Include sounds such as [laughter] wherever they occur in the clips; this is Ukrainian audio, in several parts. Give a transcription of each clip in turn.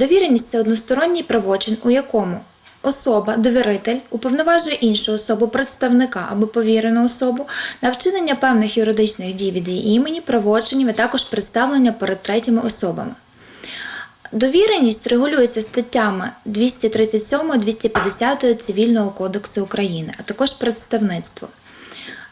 Довіреність це односторонній правочин, у якому особа, довіритель, уповноважує іншу особу, представника або повірену особу на вчинення певних юридичних дій від її імені, правочинів, а також представлення перед третіми особами. Довіреність регулюється статтями 237-250 Цивільного кодексу України, а також представництво.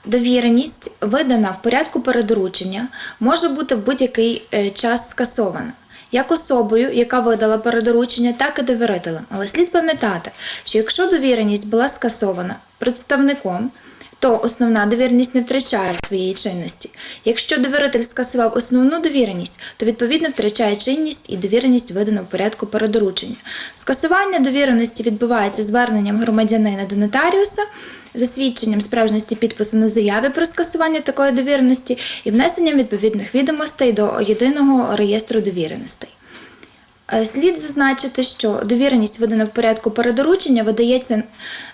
Довіреність, видана в порядку передоручення, може бути в будь-який е, час скасована. Як особою, яка видала передоручення, так і довірителем. Але слід пам'ятати, що якщо довіреність була скасована представником, то основна довіреність не втрачає своєї чинності. Якщо довіритель скасував основну довіреність, то відповідно втрачає чинність і довіреність видана в порядку передоручення. Скасування довіреності відбувається зверненням громадянина до нотаріуса, засвідченням справжності підпису на заяві про скасування такої довіреності і внесенням відповідних відомостей до єдиного реєстру довіреностей. Е, Слід зазначити, що довіреність видана в порядку передоручення видається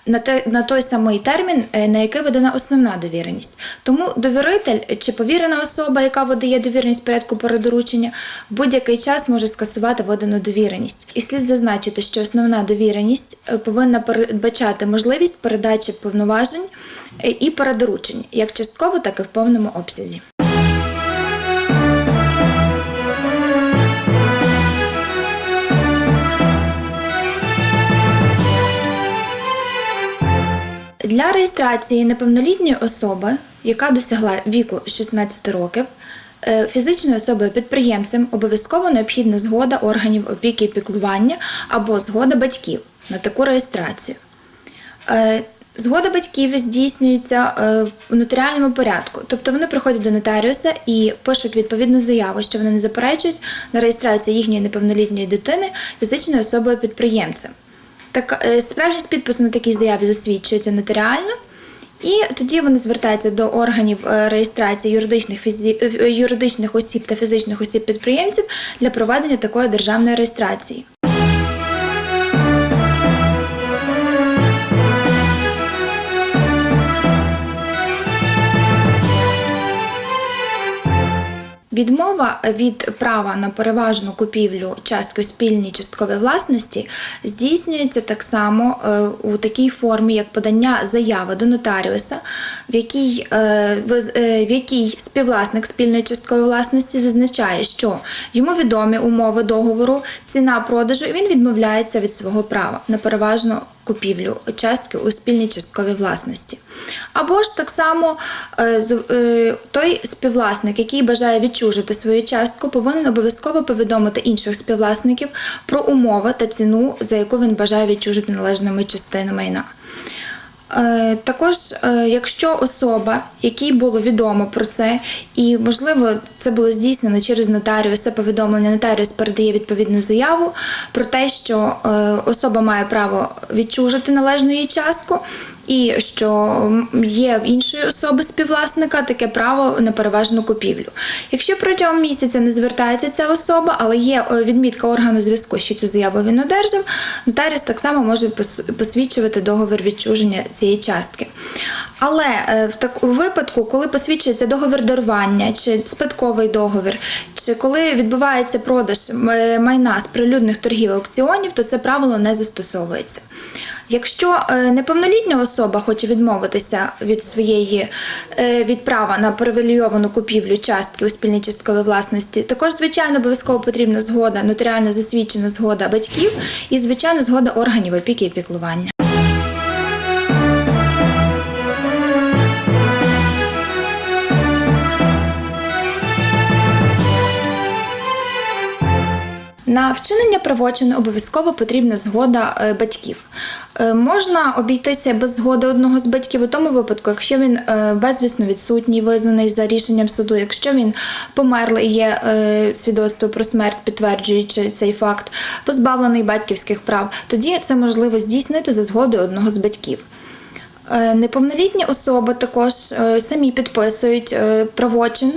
на, те, на той самий термін, е, на який видана основна довіреність. Тому довіритель чи повірена особа, яка видає довіреність в порядку передоручення, будь-який час може скасувати видану довіреність. І слід зазначити, що основна довіреність е, повинна передбачати можливість передачі повноважень і передоручень, як частково, так і в повному обсязі. Для реєстрації неповнолітньої особи, яка досягла віку 16 років, е, фізичною особою підприємцем обов'язково необхідна згода органів опіки і піклування або згода батьків на таку реєстрацію. Е, Згода батьків здійснюється е, в нотаріальному порядку, тобто вони приходять до нотаріуса і пишуть відповідну заяву, що вони не заперечують на реєстрацію їхньої неповнолітньої дитини фізичною особою підприємцем. Так, е, справжність підпису на такій заяві засвідчується нотаріально, і тоді вони звертаються до органів е, реєстрації юридичних, фізі... е, юридичних осіб та фізичних осіб підприємців для проведення такої державної реєстрації. Відмова від права на переважну купівлю частки у спільній частковій власності здійснюється так само е, у такій формі, як подання заяви до нотаріуса, в якій, е, е, в якій співвласник спільної часткової власності зазначає, що йому відомі умови договору, ціна продажу, і він відмовляється від свого права на переважну купівлю частки у спільній частковій власності. Або ж так само той співвласник, який бажає відчужити свою частку, повинен обов'язково повідомити інших співвласників про умови та ціну, за яку він бажає відчужити належними частини майна. Е, Також, е, якщо особа, якій було відомо про це, і можливо це було здійснено через нотаріуса, повідомлення нотаріус передає відповідну заяву про те, що е, особа має право відчужити належну їй частку, і що є в іншої особи співвласника таке право на переважну купівлю. Якщо протягом місяця не звертається ця особа, але є відмітка органу зв'язку, що цю заяву він одержав, нотаріус так само може посвідчувати договір відчуження цієї частки. Але е, в такому випадку, коли посвідчується договір дарування чи спадковий договір, чи коли відбувається продаж е, майна з прилюдних торгів аукціонів, то це правило не застосовується. Якщо е, неповнолітня особа хоче відмовитися від своєї від права на привілейовану купівлю частки у спільній частковій власності, також звичайно обов'язково потрібна згода, нотаріально засвідчена згода батьків і звичайно згода органів опіки і піклування. На вчинення правочину обов'язково потрібна згода е, батьків. Е, Можна обійтися без згоди одного з батьків у тому випадку, якщо він е, безвісно відсутній, визнаний за рішенням суду, якщо він померлий, є свідоцтво про смерть, підтверджуючи цей факт, позбавлений батьківських прав, тоді це можливо здійснити за згодою одного з батьків. Неповнолітні особи також самі підписують правочин.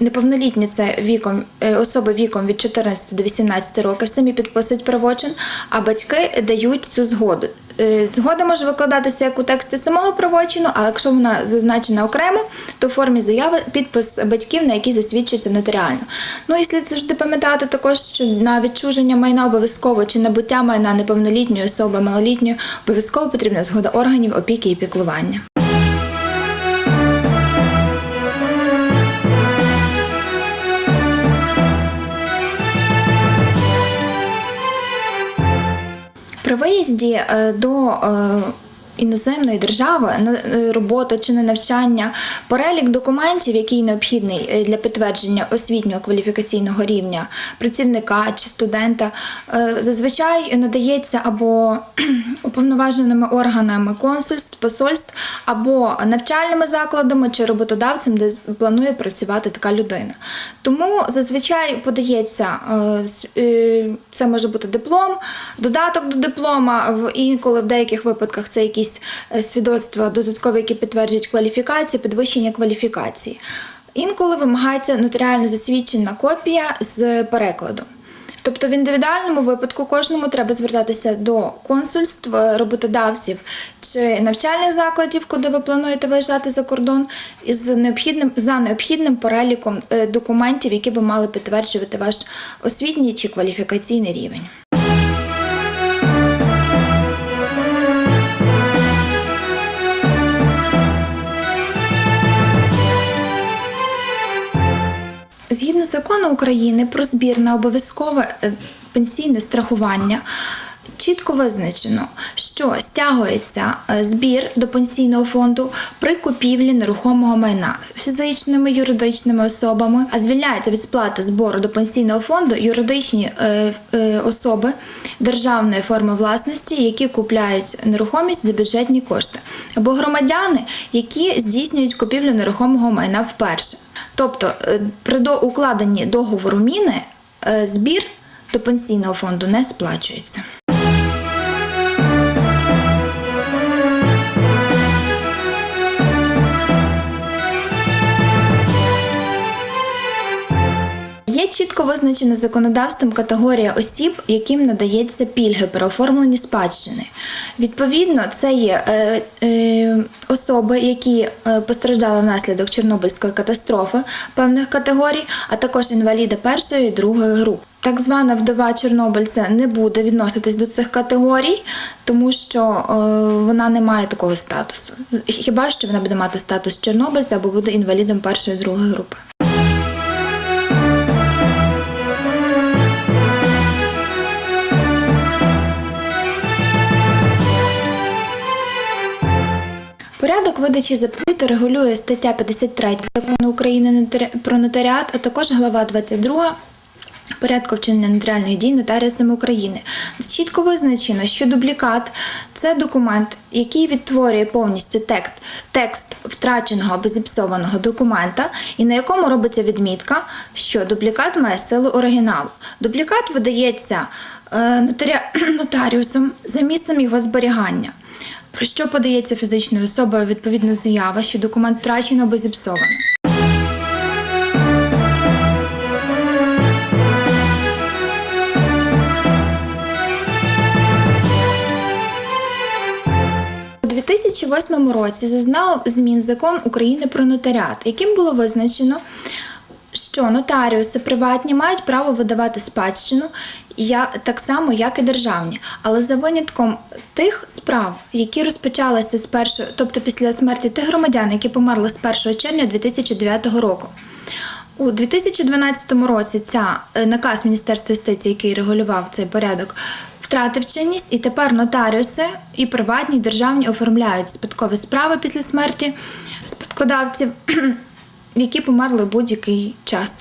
Неповнолітні це віком е, особи віком від 14 до 18 років самі підписують правочин, а батьки дають цю згоду. Е, Згода може викладатися як у тексті самого правочину, а якщо вона зазначена окремо, то в формі заяви підпис батьків, на який засвідчується нотаріально. Ну і слід завжди пам'ятати також, що на відчуження майна обов'язково чи набуття майна неповнолітньої особи малолітньої обов'язково потрібна згода органів опіки і піклування. Виїзді е, до е, іноземної держави е, роботу чи на навчання перелік документів, який необхідний е, для підтвердження освітнього кваліфікаційного рівня працівника чи студента, е, зазвичай надається або [clears throat] уповноваженими органами консульств, посольств, або навчальними закладами чи роботодавцем, де планує працювати така людина. Тому зазвичай подається це може бути диплом, додаток до диплома. Інколи в деяких випадках це якісь е, свідоцтва додаткові, які підтверджують кваліфікацію, підвищення кваліфікації. Інколи вимагається нотаріально засвідчена копія з перекладу. Тобто в індивідуальному випадку кожному треба звертатися до консульств, е, роботодавців чи навчальних закладів, куди ви плануєте виїжджати за кордон, із необхідним за необхідним переліком е, документів, які би мали підтверджувати ваш освітній чи кваліфікаційний рівень. Закону України про збір на обов'язкове е, пенсійне страхування. Чітко визначено, що стягується е, збір до пенсійного фонду при купівлі нерухомого майна фізичними юридичними особами, а звільняється від сплати збору до пенсійного фонду юридичні е, особи державної форми власності, які купляють нерухомість за бюджетні кошти, або громадяни, які здійснюють купівлю нерухомого майна вперше. Тобто е, при укладенні договору міни е, збір до пенсійного фонду не сплачується. Чітко визначена законодавством категорія осіб, яким надається пільги при оформленні спадщини. Відповідно, це є е, е, особи, які е, постраждали внаслідок Чорнобильської катастрофи певних категорій, а також інваліди першої і другої груп. Так звана вдова чорнобильця не буде відноситись до цих категорій, тому що е, вона не має такого статусу. Хіба що вона буде мати статус чорнобильця або буде інвалідом першої і другої групи. Порядок видачі заповіту регулює стаття 53 закону України про нотаріат, а також глава 22 порядку вчинення нотаріальних дій нотаріусами України. Чітко визначено, що дублікат це документ, який відтворює повністю текст, текст втраченого або зіпсованого документа, і на якому робиться відмітка, що дублікат має силу оригіналу. Дублікат видається е, [clears throat] нотаріусом за місцем його зберігання. Про що подається фізичною особою відповідна заява, що документ втрачено або зіпсовано. У 2008 році зазнав змін закон України про нотаріат, яким було визначено, що нотаріуси приватні мають право видавати спадщину я, так само, як і державні, але за винятком тих справ, які розпочалися з першого, тобто після смерті тих громадян, які померли з 1 червня 2009 року. У 2012 році ця е, наказ Міністерства юстиції, який регулював цей порядок, втратив чинність, і тепер нотаріуси і приватні, і державні оформляють спадкові справи після смерті спадкодавців, [clears throat] які померли будь-який час.